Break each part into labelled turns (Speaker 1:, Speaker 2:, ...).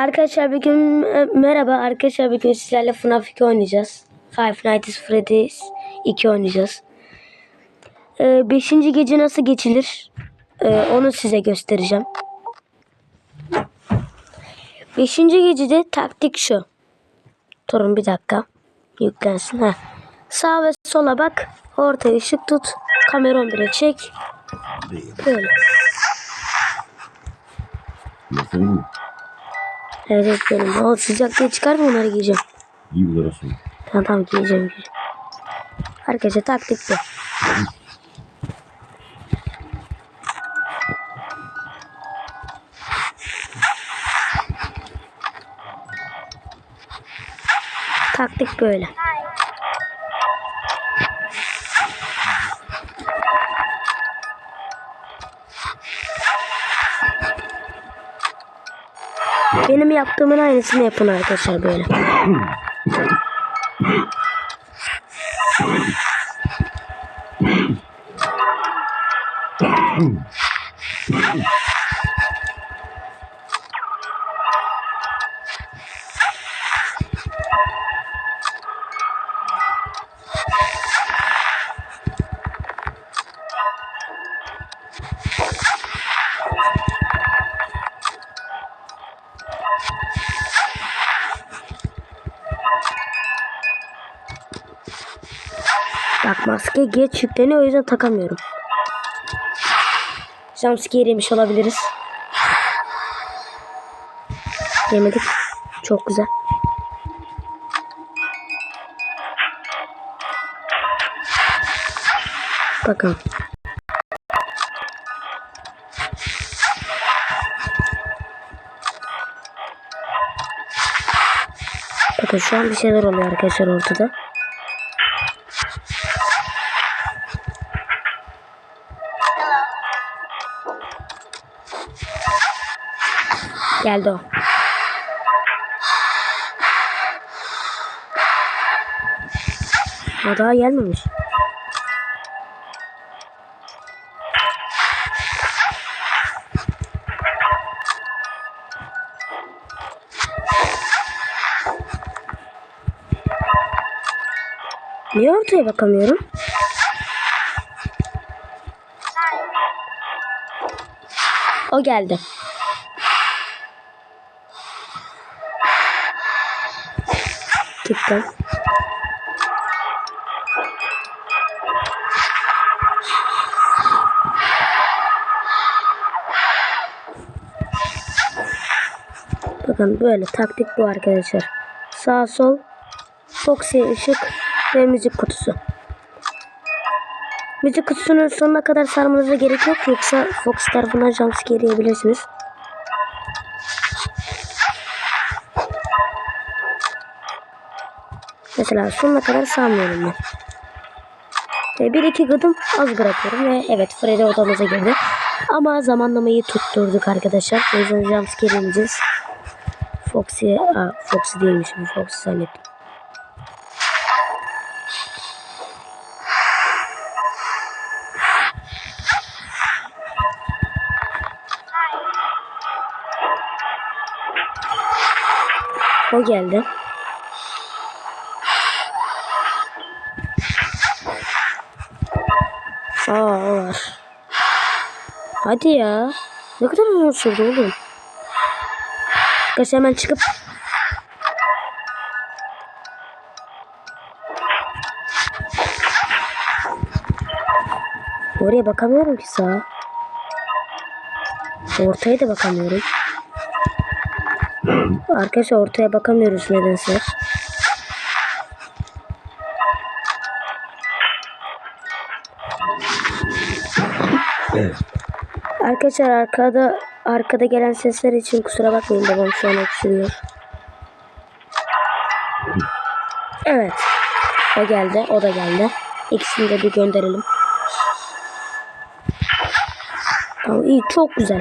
Speaker 1: Arkadaşlar bir gün e, merhaba arkadaşlar bir gün sizlerle FNAF 2 oynayacağız. Five Nights Freddy's 2 oynayacağız. Ee, beşinci gece nasıl geçilir? Ee, onu size göstereceğim. Beşinci gecede taktik şu. Durun bir dakika. Yüklensin. ha. Sağ ve sola bak. Ortaya ışık tut. Kamera 11'e çek. Böyle.
Speaker 2: Nasıl mi?
Speaker 1: Evet benim. O sıcak diye çıkar mı onları giyeceğim.
Speaker 2: İyi bunlar olsun.
Speaker 1: Tamam tamam giyeceğim giyeceğim. Herkese taktik bu. Taktik böyle. Benim yaptığımın aynısını yapın arkadaşlar böyle. Bak maske geç yükleniyor o yüzden takamıyorum. Jumpscare yemiş olabiliriz. Yemedik. Çok güzel. Bakın. Bakın şu an bir şeyler oluyor arkadaşlar ortada. Geldi o. O daha gelmemiş. Niye ortaya bakamıyorum? O geldi. Gittim. Bakın böyle taktik bu arkadaşlar. Sağ sol, Foxy ışık ve müzik kutusu. Müzik kutusunun sonuna kadar sarmanıza gerek yok yoksa Fox tarafından jumpscare yiyebilirsiniz. Mesela sonuna kadar sarmıyorum ben. Ve bir iki gıdım az bırakıyorum ve evet Freddy odamıza girdi. Ama zamanlamayı tutturduk arkadaşlar. O yüzden jumpscare yemeyeceğiz. Foxy'ye, aa Foxy değilmişim. Foxy zannettim. O geldi. Hadi ya. Ne kadar uzun sürdü oğlum. Arkadaşlar hemen çıkıp Oraya bakamıyorum ki sağa. Ortaya da bakamıyorum. Arkadaşlar ortaya bakamıyoruz nedense. Arkadaşlar arkada arkada gelen sesler için kusura bakmayın babam şu an öksürüyor. Evet. O geldi, o da geldi. İkisini de bir gönderelim. Tamam iyi çok güzel.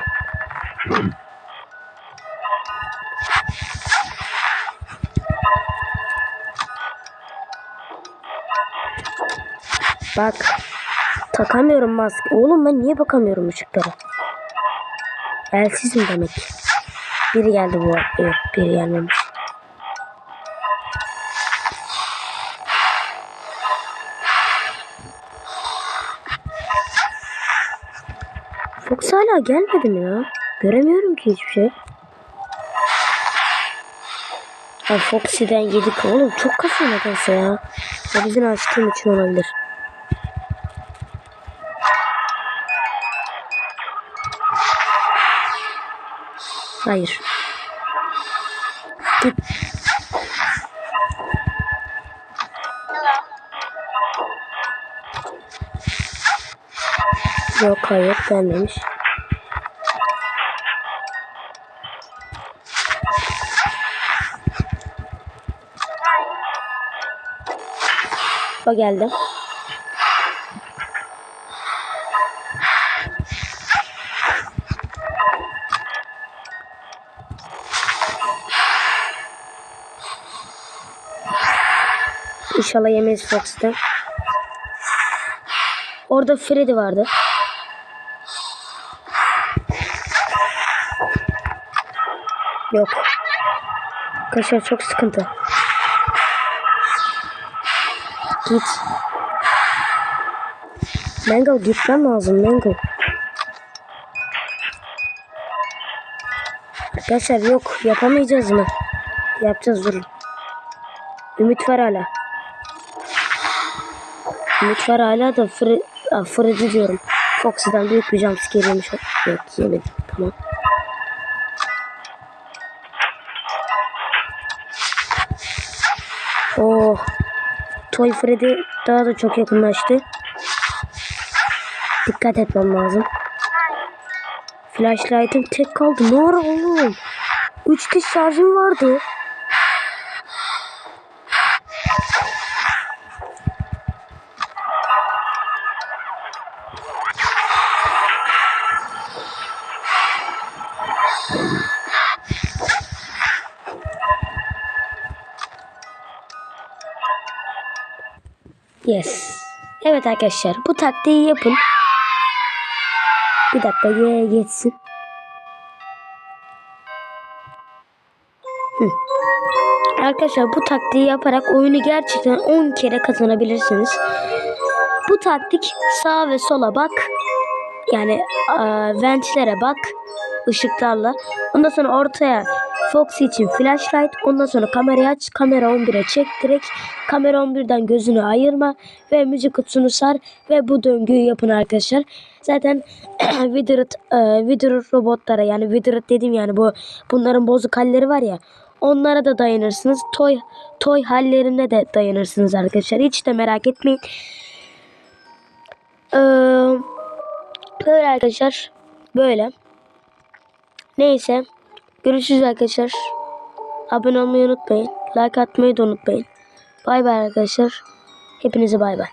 Speaker 1: Bak. Takamıyorum maske. Oğlum ben niye bakamıyorum ışıklara? Elsizim demek. Biri geldi bu. Yok biri gelmemiş. Fox hala gelmedi mi ya? Göremiyorum ki hiçbir şey. Ha Foxy'den yedik oğlum çok kasıyor nedense ya. Ya bizim açtığım için olabilir. Hayır. Git. Yok hayır gelmemiş. O geldi. İnşallah yemeyiz Fox'ta. Orada Freddy vardı. Yok. Arkadaşlar çok sıkıntı. Git. Mango gitmem lazım Mango. Arkadaşlar yok yapamayacağız mı? Yapacağız durun. Ümit var hala. Ümit var hala da Freddy diyorum. Foxy'den büyük bir jumpscare yemiş. Yok yemedim. Tamam. Oh. Toy Freddy daha da çok yakınlaştı. Dikkat etmem lazım. Flashlight'ım tek kaldı. Ne ara oğlum? 3 diş şarjım vardı. Yes. Evet arkadaşlar bu taktiği yapın. Bir dakika ye geçsin. Hı. Arkadaşlar bu taktiği yaparak oyunu gerçekten 10 kere kazanabilirsiniz. Bu taktik sağa ve sola bak. Yani e, ventlere bak ışıklarla. Ondan sonra ortaya Fox için flashlight. Ondan sonra kamerayı aç. Kamera 11'e çek direkt. Kamera 11'den gözünü ayırma. Ve müzik kutusunu sar. Ve bu döngüyü yapın arkadaşlar. Zaten Withered, e, Withered robotlara yani Withered dedim yani bu bunların bozuk halleri var ya. Onlara da dayanırsınız. Toy toy hallerine de dayanırsınız arkadaşlar. Hiç de merak etmeyin. Ee, böyle arkadaşlar. Böyle. Neyse. Görüşürüz arkadaşlar. Abone olmayı unutmayın. Like atmayı da unutmayın. Bay bay arkadaşlar. Hepinize bay bay.